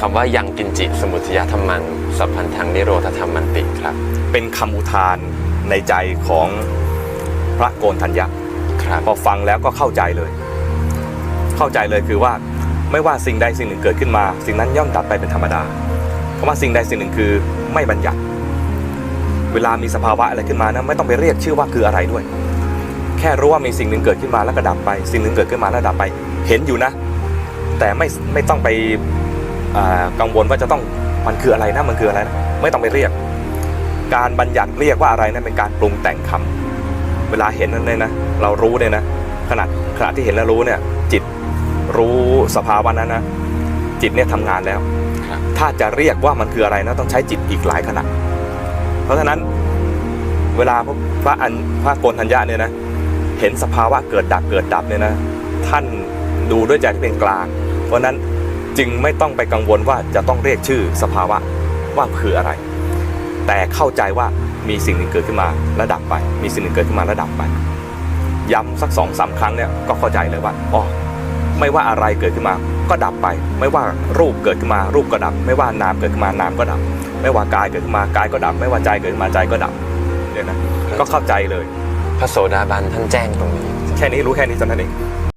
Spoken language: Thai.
คำว่ายังกินจิสมุทยธรรมังสัพพันธังนิโรธธรรมันติครับ เป็นคำอุทานในใจของพระโกนทัญญะครับพอฟังแล้วก็เข้าใจเลย เข้าใจเลยคือว่าไม่ว่าสิ่งใดสิ่งหนึ่งเกิดขึ้นมา สิ่งนั้นย่อมดับไปเป็นธรรมดาคำว่าสิ่งใดสิ่งหนึ่งคือไม่บัญญัติ เวลามีสภาวะอะไรขึ้นมานะไม่ต้องไปเรียกชื่อว่าคืออะไรด้วย แค่รู้ว่ามีสิ่งหนึ่งเกิดขึ้นมาแล้วก็ดับไป สิ่งหนึ่งเกิดขึ้นมาแล้วดับไป เห็นอยู่นะ แต่ไม่ไม่ต้องไปอ่า กังวลว่าจะต้องมันคืออะไรนะมันคืออะไรนะไม่ต้องไปเรียก การบัญญัติเรียกว่าอะไรนั้นเป็นการปรุงแต่งคำเวลาเห็นนั่นเลยนะ เรารู้เนี่ยนะขณะขณะที่เห็นแล้วรู้เนี่ย จิตรู้สภาวะนั้นนะจิตเนี่ยทำงานแล้ว ถ้าจะเรียกว่ามันคืออะไรนะต้องใช้จิตอีกหลายขณะ เพราะฉะนั้นเวลาพระอันพระโกนทัญญาเนี่ยนะเห็นสภาวะเกิดดับเกิดดับเนี่ยนะ ท่านดูด้วยใจที่เป็นกลาง เพราะฉะนั้น จึงไม่ต้องไปกังวลว่าจะต้องเรียกชื่อสภาวะว่าคืออะไร แต่เข้าใจว่ามีสิ่งหนึ่งเกิดขึ้นมาแล้วดับไป มีสิ่งหนึ่งเกิดขึ้นมาแล้วดับไปย้ำสักสองสามครั้งเนี่ยก็เข้าใจเลยว่าอ๋อไม่ว่าอะไรเกิดขึ้นมาก็ดับไป ไม่ว่ารูปเกิดขึ้นมารูปก็ดับ ไม่ว่านามเกิดขึ้นมานามก็ดับ ไม่ว่ากายเกิดขึ้นมากายก็ดับ ไม่ว่าใจเกิดขึ้นมาใจก็ดับเนี่ยนะก็เข้าใจเลย พระโสดาบันท่านแจ้งตรงนี้ แค่นี้รู้แค่นี้เท่านั้นเองค